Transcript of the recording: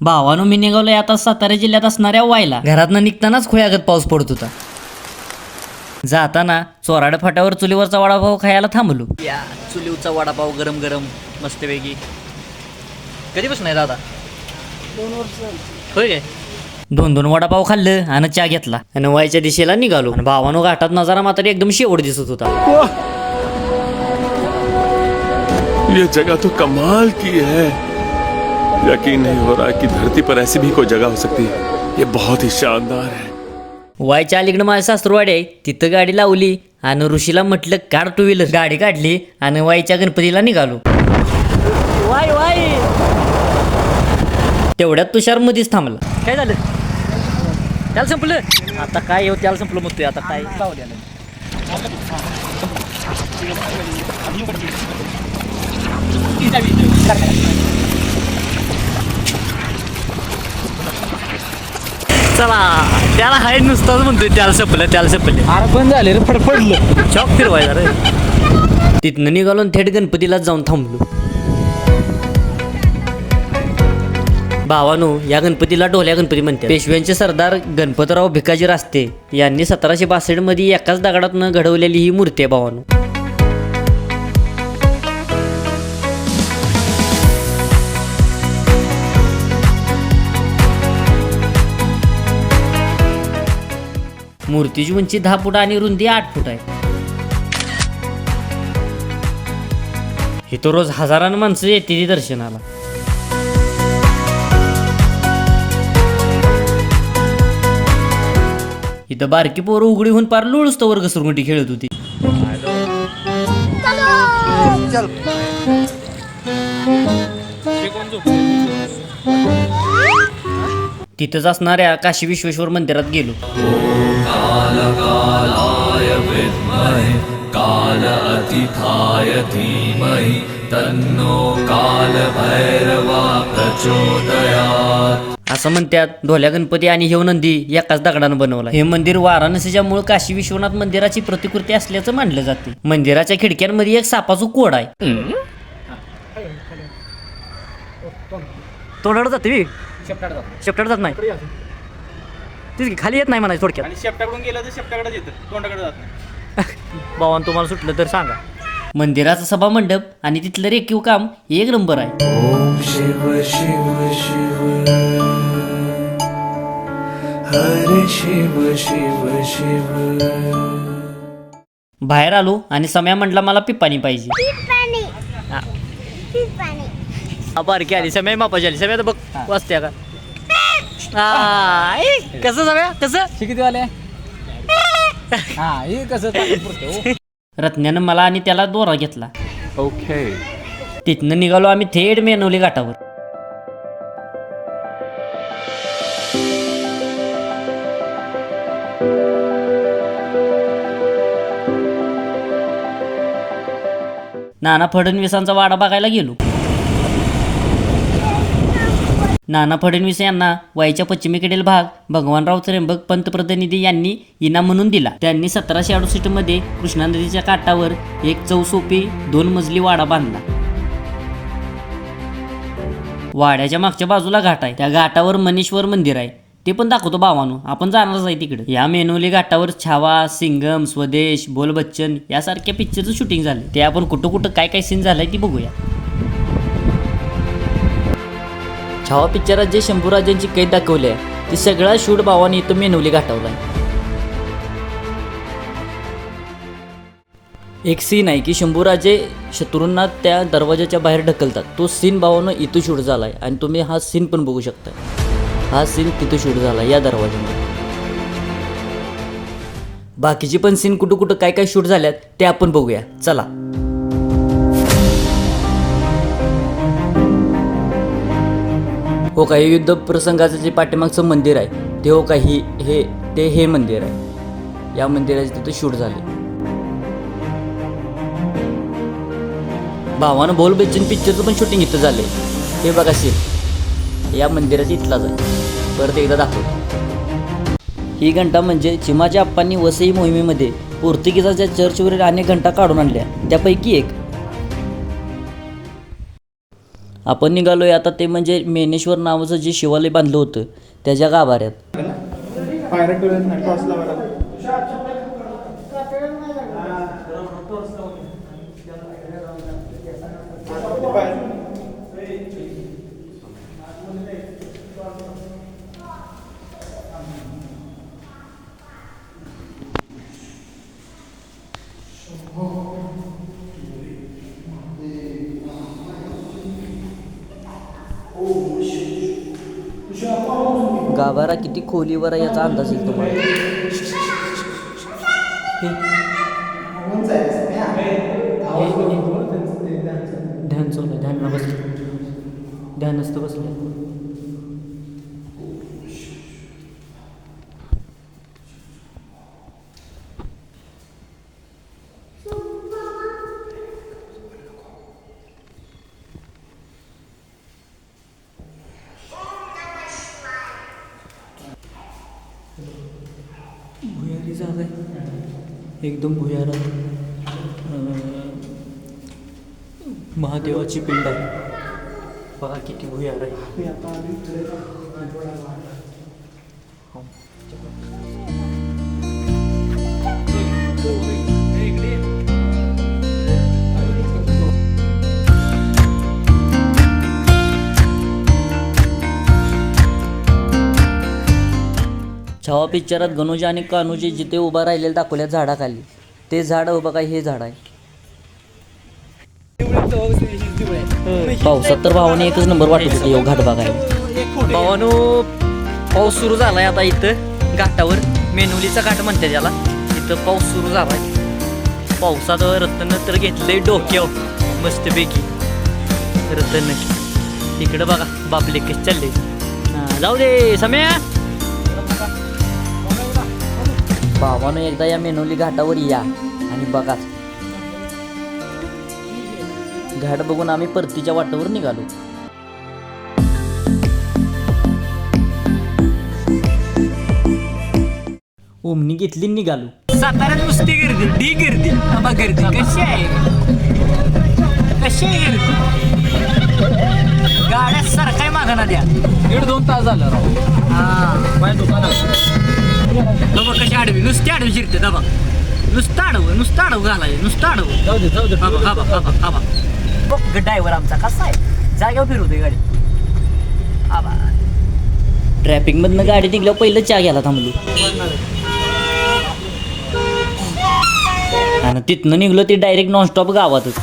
भावानो मी निघालोय आता सातारा जिल्ह्यात असणाऱ्या वायला घरातनं निघतानाच खोयागत पाऊस पडत होता. जाताना चोराड फाट्यावर चुलीवरचा वडापाव खायला थांबलो. या चुलीवरचा वडापाव गरम गरम मस्तपैकी. कधीपासून आहे दादा? होय काय? दोन दोन वडापाव खाल्लं आणि चहा घेतला. आणि वायच्या दिशेला निघालो. आणि भावानो घाटात नजारा मात्र एकदम शेवट दिसत होता. ये जगह तो कमाल की है. यकीन नहीं हो रहा कि धरती पर ऐसी भी कोई जगह हो सकती है। ये बहुत ही शानदार है। वायच्या अलीकडे माझ्या सासरवाडी आहे तिथं गाडी लावली आणि ऋषीला म्हटलं काढ टू व्हीलर गाडी काढली आणि वाईच्या गणपतीला निघालो. वाय वाय! तेवढ्यात तुषार मध्येच थांबला. काय झालं? त्याला संपलं? आता काय येऊ त्याला संपलं म्हणतोय आता काय? चला त्याला हाय नुसताच म्हणतोय त्याला संपलं त्याला संपलं. अरे पण झाले रे फडफडलं. चॉक फिरवायचा रे. तिथनं निघालो आणि थेट गणपतीलाच जाऊन थांबलो. भावानो या गणपतीला डोल्या गणपती म्हणतात. पेशव्यांचे सरदार गणपतराव भिकाजी रास्ते यांनी सतराशे बासष्टमध्ये एकाच दगडातनं घडवलेली ही मूर्ती आहे भावानो. मूर्तीची उंची दहा फूट आणि रुंदी आठ फूट आहे. इथं रोज हजारानं माणसं येते ती दर्शनाला. इथं बारकी पोरं उघडी होऊन पार लोळूस घसरगुंडी खेळत होती. तिथंच असणाऱ्या काशी विश्वेश्वर मंदिरात गेलो असं म्हणतात ढोल्या गणपती आणि हे नंदी एकाच दगडानं बनवला हे मंदिर वाराणसीच्या मूळ काशी विश्वनाथ मंदिराची प्रतिकृती असल्याचं मानलं जाते मंदिराच्या खिडक्यांमध्ये एक सापाचं कोड आहे तोंडावर जाते शेपटाड जात नाही? तेच की, खाली येत नाही म्हणायचं थोडक्यात. आणि शेपटाकडून गेलं तर शेपटाकडे येतं. तोंडाकडे जात नाही. भावान तुम्हाला सुटलं तर सांगा. मंदिराचा सभा मंडप आणि तिथलं रेखीव काम एक नंबर आहे. बाहेर आलो आणि सम्या म्हटला मला पिप्पानी पाहिजे. पाणी हा. पाणी हा, बारकी आली. सम्या मापाची आली. सम्या तर बघ वाचत्या का आ, ए, कसं सम्या कसं? किती वाले हा हे कसं चालू पुरतं, हो. रत्न्यानं मला आणि त्याला दोरा घेतला. ओके. तिथनं निघालो आम्ही थेट मेनवली घाटावर. नाना फडणवीसांचा वाडा बघायला गेलो. नाना फडणवीस यांना वयाच्या पश्चिमेकडील भाग भगवानराव त्र्यंबक पंतप्रतिनिधी यांनी इनाम म्हणून दिला. त्यांनी सतराशे अडुसष्टमध्ये कृष्णा नदीच्या काठावर एक चौसोपी दोन मजली वाडा बांधला. वाड्याच्या मागच्या बाजूला घाट आहे. त्या घाटावर मनीश्वर मंदिर आहे. ते पण दाखवतो भावानो. आपण जाणारच आहे तिकडे. या मेनोली घाटावर छावा सिंगम स्वदेश बोल बच्चन यासारख्या पिक्चरचं शूटिंग झालं ते आपण कुठं कुठं काय काय सीन झालंय ती बघूया. छावा पिक्चरात जे शंभूराजांची कैद दाखवली आहे ती सगळा शूट भावाने इथं मेनवली गाठवला आहे एक सीन आहे की शंभूराजे शत्रूंना त्या दरवाजाच्या बाहेर ढकलतात. तो सीन भावानं इथं शूट झाला आहे आणि तुम्ही हा सीन पण बघू शकता हा सीन तिथं शूट झाला या दरवाजामध्ये बाकीचे पण सीन कुठं कुठं काय काय शूट झाल्यात ते आपण बघूया. चला. हो काही युद्ध प्रसंगाचं जे पाठीमागचं मंदिर आहे ते हो काही हे ते हे मंदिर आहे. या मंदिराचे तिथं शूट झाले. भावानं बोल बच्चन पिक्चरचं पण शूटिंग इथं झाले हे बघा सीन या मंदिराच्या इथलाच आहे परत एकदा दाखव. ही घंटा म्हणजे चिमाच्या आप्पांनी वसई मोहिमेमध्ये पोर्तुगीजाच्या चर्चवरील अनेक घंटा काढून आणल्या. त्यापैकी एक. आपण निघालो आहे आता ते म्हणजे मेनेश्वर नावाचं जे शिवालय बांधलं होतं त्याच्या गाभाऱ्यात. गाभारा किती खोलीवर आहे याचा अंदाज येईल तुम्हाला? ध्यान चालू ध्यान. बसले ध्यान असतं बसलं. भुयारी जागा आहे. एकदम भुयारात महादेवाची पिंड आहे. बघा किती भुयार आहे. छावा पिक्चरात गणोजी आणि कान्होजी जिथे उभा राहिलेले दाखवल्या झाडाखाली. ते झाड उभं काय हे झाड आहे. पावसात तर भावाने एकच नंबर वाटत होते येऊ घाट बघायला. भावानो पाऊस सुरू झालाय आता इथं घाटावर. मेनुलीचा घाट म्हणते त्याला इथं पाऊस सुरू झालाय. पावसात रतन तर घेतलंय डोक्यावर मस्तपैकी. रतन. इकडं बघा बापले कसे चालले जाऊ दे सम्या. भावानं एकदा या मेनोली घाटावर या. आणि बघा घाट बघून आम्ही परतीच्या वाटावर निघालो. ओमनी घेतली निघालो. साताऱ्यात नुसती गर्दी डी गर्दी. आबा गर्दी कशी आहे? कशी आहे गर्दी? गाड्या सरकाय मागणा द्या दीड दोन तास झालं राव. हा. दुकानात. कशी आडवी नुसती आडवी शिरते दाबा. नुसतं आडवं नुसतं आडवं घालाय नुसतं आडवं. जाऊ दे जाऊ दे. हा बा हा बा हा बा हा बा बघ ड्रायव्हर आमचा कसा आहे. जाग्यावर फिरवतोय गाडी. आबा ट्रॅफिकमधनं गाडी निघल्यावर पहिलं चहा घ्यायला थांबलो. आणि तिथनं निघलो ते डायरेक्ट नॉनस्टॉप गावातच.